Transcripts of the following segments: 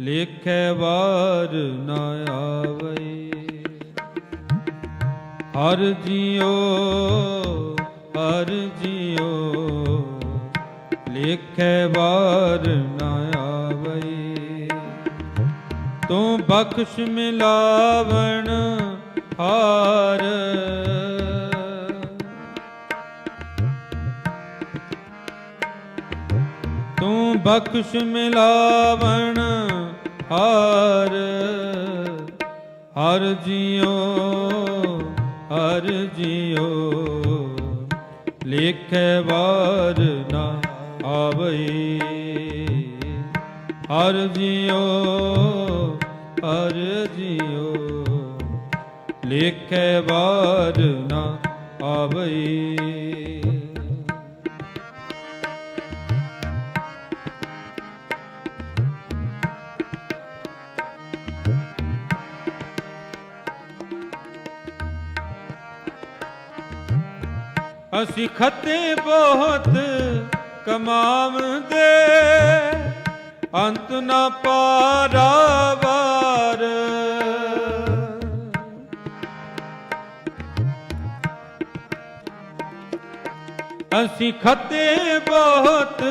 ਲੇਖੈ ਵਾਰ ਨਾ ਆਵੇ ਹਰ ਜਿਉ ਹਰ ਜਿਉ, ਲੇਖੈ ਵਾਰ ਨਾ ਆਵੇ ਤੂੰ ਬਖਸ਼ ਮਿਲਾਵਣ ਹਾਰ। ਤੂੰ ਬਖਸ਼ ਮਿਲਾਵਣ ਹਰ ਹਰ ਜਿਉ ਹਰ ਜਿਉ। ਲੇਖੈ ਵਾਰ ਨਾ ਆਵਈ। ਹਰ ਜਿਉ ਹਰ ਜਿਉ। ਲੇਖੈ ਵਾਰ ਨਾ ਆਵਈ। ਅਸੀਂ ਖੱਤੇ ਬਹੁਤ ਕਮਾਵਦੇ ਅੰਤ ਨਾ ਪਾਰਾਵਾਰ। ਅਸੀਂ ਖੱਤੇ ਬਹੁਤ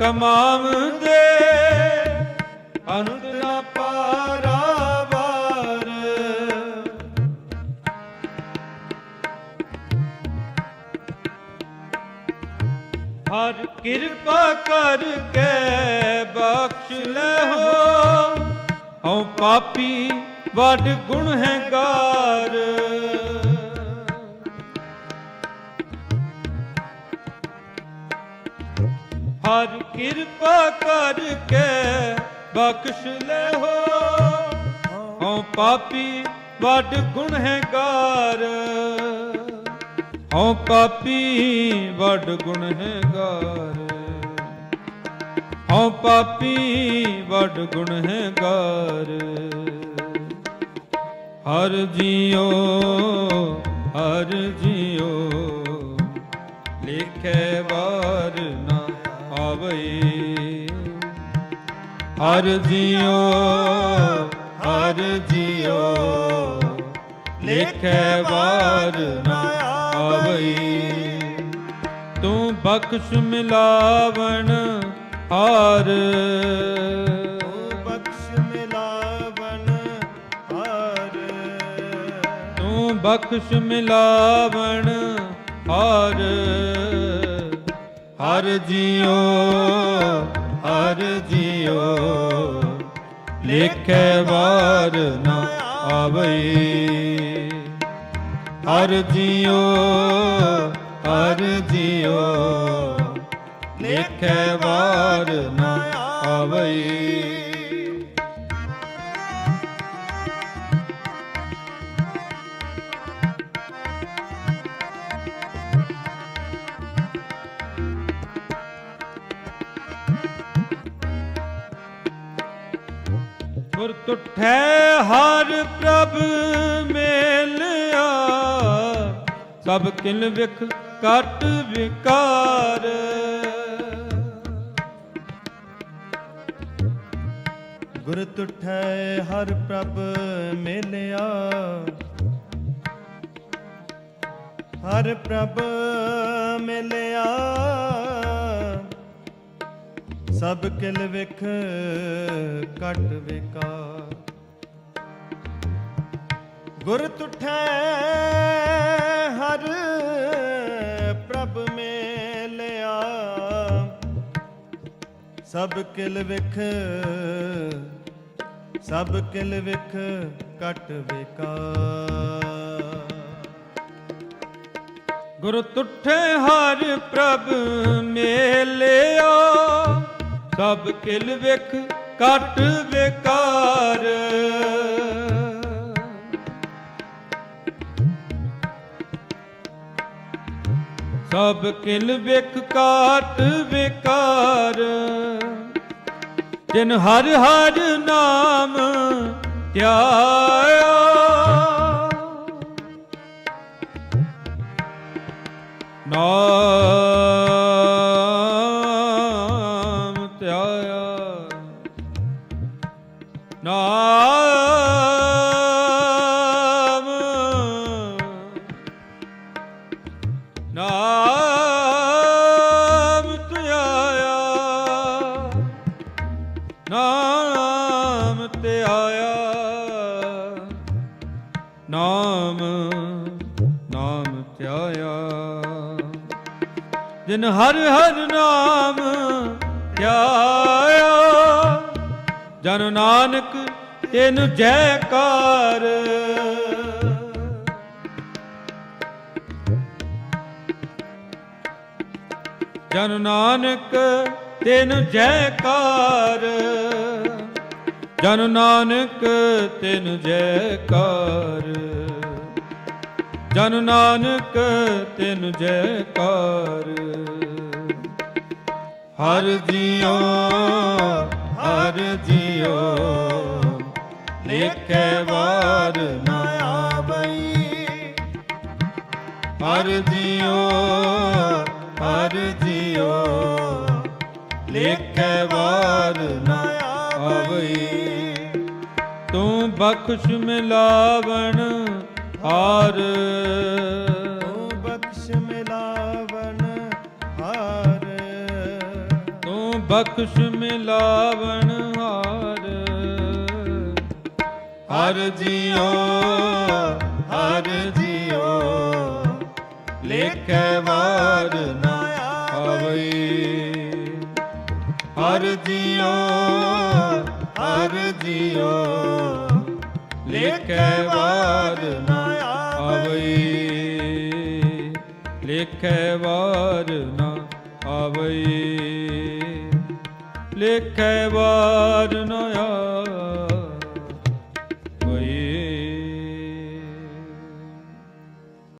ਕਮਾਵਦੇ ਅੰਤ ਨਾ ਪਾਰ ਹਰ ਕਿਰਪਾ ਕਰਕੇ ਬਖਸ਼ ਲੈਹੋ ਹਉ ਪਾਪੀ, ਵੱਡ ਗੁਣ ਹੈ ਗਾਰ। ਹਰ ਕਿਰਪਾ ਕਰਕੇ ਬਖਸ਼ ਲੈਹੋ ਹਉ ਪਾਪੀ, ਵੱਡ ਗੁਣ ਹੈ ਗਾਰ। ਹਉ ਪਾਪੀ ਵੱਡ ਗੁਣ ਹੈ ਗਾਰ। ਹਉ ਪਾਪੀ ਵੱਡ ਗੁਣ ਹੈ ਗਾਰ। ਹਰ ਜੀਓ ਹਰ ਜੀਓ ਲਿਖੇ ਵਾਰ ਨਾ ਆਵੇ ਹਰ ਜੀਓ ਹਰ ਜੀਓ ਲਿਖੇ ਵਾਰ ਨਾ ਆਵਈ ਤੂੰ ਬਖਸ਼ ਮਿਲਾਵਣ ਹਾਰ। ਬਖਸ਼ ਮਿਲਾਵਨ ਹਾਰ। ਤੂੰ ਬਖਸ਼ ਮਿਲਾਵਣ ਹਾਰ। ਹਰ ਜਿਉ ਹਰ ਜਿਉ ਲਿਖੇ ਵਾਰ ਨਾ ਆਵਈ। ਹਰ ਜਿਉ ਹਰ ਜਿਉ ਲਿਖੇ ਵਾਰ ਨਾ ਆਵਈ। ਗੁਰ ਤੁਠੈ ਹਰ ਪ੍ਰਭ ਸਭ ਕਿਲ ਵਿਖ ਕਟ ਵਿਕਾਰ। ਗੁਰ ਤੁਠੈ ਹਰ ਪ੍ਰਭ ਮੇਲਿਆ। ਹਰ ਪ੍ਰਭ ਮਿਲਿਆ। ਸਭ ਕਿਲ ਵਿਖ ਕਟ ਵਿਕਾਰ। ਗੁਰ ਤੁਠੈ ਹਰ ਪ੍ਰਭ ਮੇਲਿਆ। ਸਭ ਕਿਲ ਵਿਖ, ਸਭ ਕਿਲ ਵਿਖ ਕਟ ਵਿਕਾਰ ਗੁਰ ਤੁਠੈ ਹਰ ਪ੍ਰਭ ਮੇਲਿਆ, ਸਭ ਕਿਲ ਵਿਖ ਕਟ ਵਿਕਾਰ। ਸਭ ਕਿਲ ਵਿਖ ਕਾਟ ਵਿਕਾਰ। ਜਿਨ ਹਰ ਹਰ ਨਾਮ ਧਿਆਇਆ। ਨਾਮ ਨਾਮ ਧਿਆਇਆ। ਨਾਮ ਧਿਆਇਆ। ਨਾਮ ਨਾਮ ਧਿਆਇਆ। ਜਿਨ ਹਰ ਹਰ ਨਾਮ ਧਿਆਇਆ, ਜਨ ਨਾਨਕ ਤੈਨੂੰ ਜੈਕਾਰ ਜਨ ਨਾਨਕ ਤੈਨੂੰ ਜੈਕਾਰ। ਜਨ ਨਾਨਕ ਤੈਨੂੰ ਜੈਕਾਰ। ਜਨ ਨਾਨਕ ਤੈਨੂੰ ਜੈਕਾਰ। ਹਰ ਜੀਓ ਹਰ ਜੀਓ ਲੇਖੇ ਵਾਰ ਨਾ ਆਵਈ। ਹਰ ਜੀਓ ਹਰ ਜੀਓ ਲੇਖੇ ਵਾਰ ਨਾ ਆਵਈ। ਤੂੰ ਬਖਸ਼ ਮਿਲਾਵਣ ਹਾਰ। ਤੂੰ ਬਖਸ਼ ਮਿਲਾਵਨ ਹਾਰ। ਤੂੰ ਬਖਸ਼ ਮਿਲਾਵਣ ਹਾਰ। ਹਰ ਜੀਓ ਹਰ ਜੀਓ। ਲੇਖੇ ਵਾਰ ਨਾ ਆਵਈ ਹਰ ਜੀਓ ਹਰ ਜੀਓ, ਲੇਖੇ ਵਾਰ ਨਾ ਆਵਈ ਲਿਖੈ ਵਾਰ ਨਾ ਆਵਈ ਲੇਖੇ ਵਾਰ ਨਾ